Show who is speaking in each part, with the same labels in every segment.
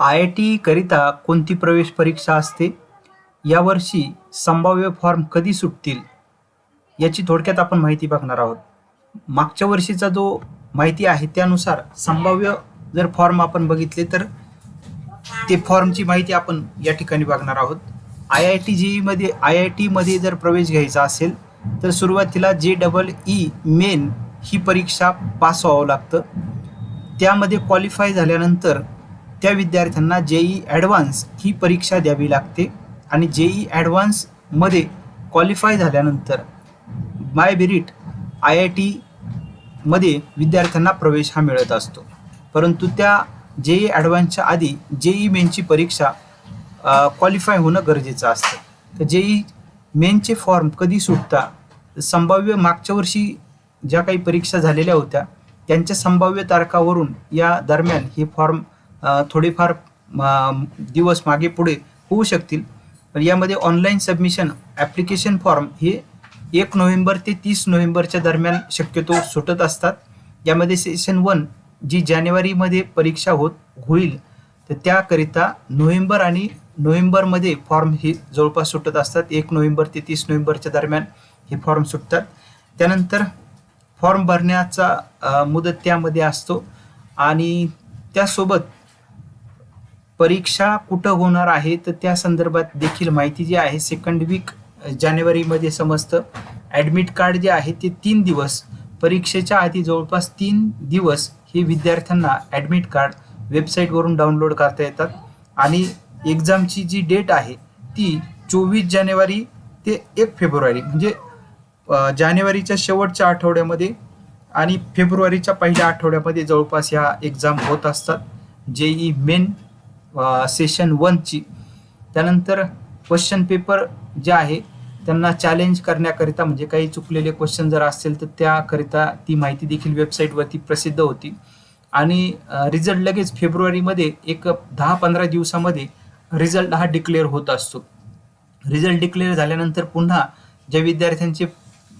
Speaker 1: I I T करिता कोणती प्रवेश परीक्षा असते? यावर्षी संभाव्य फॉर्म कधी सुटतील? याची थोडक्यात आपण माहिती बघणार आहोत. मागच्या वर्षीचा जो माहिती आहे त्यानुसार संभाव्य जर फॉर्म आपण बघितले तर ते फॉर्मची माहिती आपण या ठिकाणी बघणार आहोत. आय आय टी जी मध्ये आय आय टीमध्ये जर प्रवेश घ्यायचा असेल तर सुरुवातीला जे डबल ई मेन ही परीक्षा पास व्हावं लागतं. त्यामध्ये क्वालिफाय झाल्यानंतर त्या विद्यार्थ्यांना जेई ॲडव्हान्स ही परीक्षा द्यावी लागते आणि जेई ॲडव्हान्समध्ये क्वालिफाय झाल्यानंतर माय बिरिट आय आय टीमध्ये विद्यार्थ्यांना प्रवेश हा मिळत असतो. परंतु त्या जेई ॲडव्हान्सच्या आधी जेई मेनची परीक्षा क्वालिफाय होणं गरजेचं असतं. तर जेई मेनचे फॉर्म कधी सुटता संभाव्य मागच्या वर्षी ज्या काही परीक्षा झालेल्या होत्या त्यांच्या संभाव्य तारखावरून या दरम्यान हे फॉर्म थोडेफार दिवस मागे पुढे होऊ शकतील. पण यामध्ये ऑनलाईन सबमिशन ॲप्लिकेशन फॉर्म हे एक नोव्हेंबर ते तीस नोव्हेंबरच्या दरम्यान शक्यतो सुटत असतात. यामध्ये सेशन वन जी जानेवारीमध्ये परीक्षा होत होईल तर त्याकरिता नोव्हेंबर आणि नोव्हेंबरमध्ये फॉर्म हे जवळपास सुटत असतात. एक नोव्हेंबर ते तीस नोव्हेंबरच्या दरम्यान हे फॉर्म सुटतात. त्यानंतर फॉर्म भरण्याचा मुदत त्यामध्ये असतो. आणि त्यासोबत परीक्षा कुठं होणार आहे तर त्या संदर्भात देखील माहिती जी आहे सेकंड वीक जानेवारीमध्ये समजतं. ॲडमिट कार्ड जे आहे ते तीन दिवस. परीक्षेच्या आधी जवळपास तीन दिवस हे विद्यार्थ्यांना ॲडमिट कार्ड वेबसाईटवरून डाउनलोड करता येतात. आणि एक्झामची जी डेट आहे ती चोवीस जानेवारी ते एक फेब्रुवारी म्हणजे जानेवारीच्या शेवटच्या आठवड्यामध्ये आणि फेब्रुवारीच्या पहिल्या आठवड्यामध्ये जवळपास ह्या एक्झाम होत असतात. जे ई मेन सेशन वनची त्यानंतर क्वेश्चन पेपर जे आहे त्यांना चॅलेंज करण्याकरिता म्हणजे काही चुकलेले क्वेश्चन जर असतील तर त्याकरिता ती माहिती देखील वेबसाईटवरती प्रसिद्ध होती. आणि रिझल्ट लगेच फेब्रुवारीमध्ये एक दहा पंधरा दिवसामध्ये रिझल्ट हा डिक्लेअर होत असतो. रिझल्ट डिक्लेअर झाल्यानंतर पुन्हा ज्या विद्यार्थ्यांचे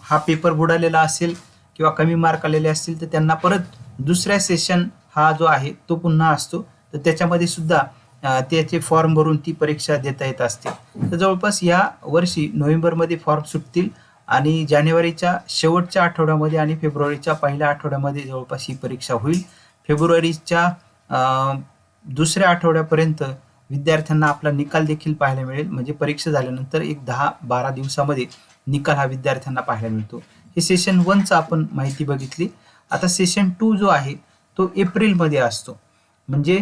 Speaker 1: हा पेपर बुडालेला असेल किंवा कमी मार्क आलेले असतील तर त्यांना परत दुसऱ्या सेशन हा जो आहे तो पुन्हा असतो. तर त्याच्यामध्ये सुद्धा त्याचे फॉर्म भरून ती परीक्षा देता येत असते. तर जवळपास या वर्षी नोव्हेंबरमध्ये फॉर्म सुटतील आणि जानेवारीच्या शेवटच्या आठवड्यामध्ये आणि फेब्रुवारीच्या पहिल्या आठवड्यामध्ये जवळपास ही परीक्षा होईल. फेब्रुवारीच्या दुसऱ्या आठवड्यापर्यंत विद्यार्थ्यांना आपला निकाल देखील पाहायला मिळेल. म्हणजे परीक्षा झाल्यानंतर एक दहा बारा दिवसामध्ये निकाल हा विद्यार्थ्यांना पाहायला मिळतो. हे सेशन वनचं आपण माहिती बघितली. आता सेशन टू जो आहे तो एप्रिलमध्ये असतो. म्हणजे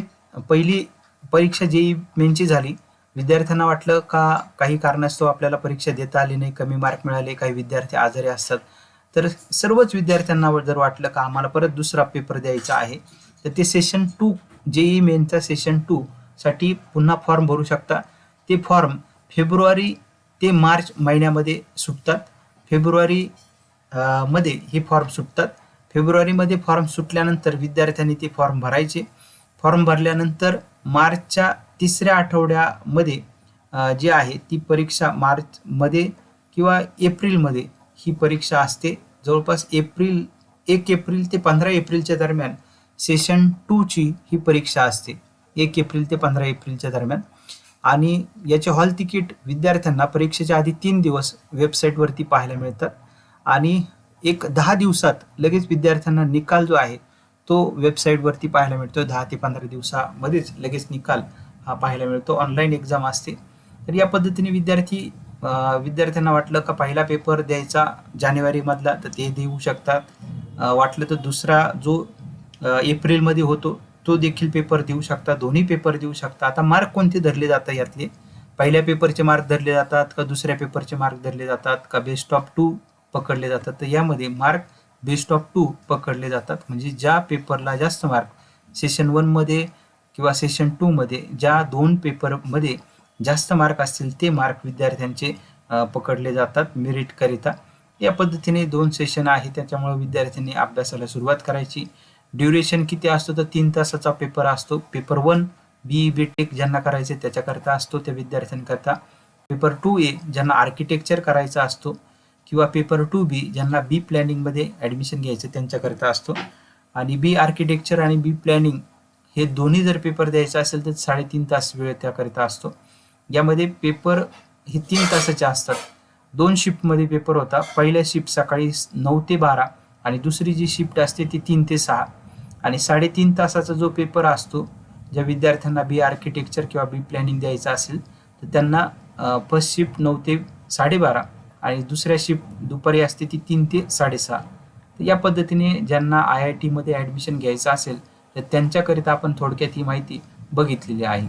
Speaker 1: पहिली परीक्षा जेई मेनची झाली. विद्यार्थ्यांना वाटलं का काही कारणास्तव आपल्याला परीक्षा देता आली नाही कमी मार्क मिळाले काही विद्यार्थी आजारी असतात. तर सर्वच विद्यार्थ्यांना जर वाटलं का आम्हाला परत दुसरा पेपर द्यायचा आहे तर ते सेशन टू जेई मेनचा सेशन टू साठी पुन्हा फॉर्म भरू शकता. ते फॉर्म फेब्रुवारी ते मार्च महिन्यामध्ये सुटतात. फेब्रुवारी मध्ये हे फॉर्म सुटतात. फेब्रुवारीमध्ये फॉर्म सुटल्यानंतर विद्यार्थ्यांनी ते फॉर्म भरायचे. फॉर्म भरल्यानंतर मार्चच्या तिसऱ्या आठवड्यामध्ये जी आहे ती परीक्षा मार्चमध्ये किंवा एप्रिलमध्ये ही परीक्षा असते. जवळपास एप्रिल एक एप्रिल ते पंधरा एप्रिलच्या दरम्यान सेशन टूची ही परीक्षा असते. एक एप्रिल ते पंधरा एप्रिलच्या दरम्यान. आणि याचे हॉल तिकीट विद्यार्थ्यांना परीक्षेच्या आधी तीन दिवस वेबसाईटवरती पाहायला मिळतात आणि एक दहा दिवसात लगेच विद्यार्थ्यांना निकाल जो आहे तो वेबसाईटवरती पाहायला मिळतो दहा ते पंधरा दिवसामध्येच लगेच निकाल हा पाहायला मिळतो. ऑनलाईन एक्झाम असते तर या पद्धतीने विद्यार्थी विद्यार्थ्यांना वाटलं का पहिला पेपर द्यायचा जानेवारीमधला तर ते देऊ शकतात. वाटलं तर दुसरा जो एप्रिलमध्ये होतो तो देखील पेपर देऊ शकता दोन्ही पेपर देऊ शकता आता मार्क कोणते धरले जातात यातले? पहिल्या पेपरचे मार्क धरले जातात का दुसऱ्या पेपरचे मार्क धरले जातात? का बेस्ट ऑफ टू पकडले जातात? तर यामध्ये मार्क बेस्ट ऑफ टू पकडले जातात. म्हणजे ज्या पेपरला जास्त मार्क सेशन वनमध्ये किंवा सेशन टूमध्ये ज्या दोन पेपरमध्ये जास्त मार्क असतील ते मार्क विद्यार्थ्यांचे पकडले जातात मेरिटकरिता या पद्धतीने दोन सेशन आहे त्याच्यामुळे विद्यार्थ्यांनी अभ्यासाला सुरुवात करायची. ड्युरेशन किती असतो तर तीन तासाचा पेपर असतो. Paper one B B tech ज्यांना करायचे त्याच्याकरता असतो त्या विद्यार्थ्यांकरता. पेपर टू ए ज्यांना आर्किटेक्चर करायचा असतो किंवा पेपर टू बी ज्यांना बी प्लॅनिंगमध्ये ॲडमिशन घ्यायचं त्यांच्याकरिता असतो. आणि बी आर्किटेक्चर आणि बी प्लॅनिंग हे दोन्ही जर पेपर द्यायचा असेल तर साडेतीन तास वेळ त्याकरिता असतो. यामध्ये पेपर हे तीन तासाचे असतात. दोन शिफ्टमध्ये पेपर होता. पहिल्या शिफ्ट सकाळी नऊ ते बारा आणि दुसरी जी शिफ्ट असते ती तीन ते सहा. आणि साडेतीन तासाचा जो पेपर असतो ज्या विद्यार्थ्यांना बी आर्किटेक्चर किंवा बी प्लॅनिंग द्यायचं असेल तर त्यांना फर्स्ट शिफ्ट नऊ ते साडेबारा आणि दुसऱ्या शिफ्ट दुपारी असते ती तीन ते साडेसहा. तर या पद्धतीने ज्यांना आय आय टीमध्ये ॲडमिशन घ्यायचं असेल तर त्यांच्याकरिता आपण थोडक्यात ही माहिती बघितलेली आहे.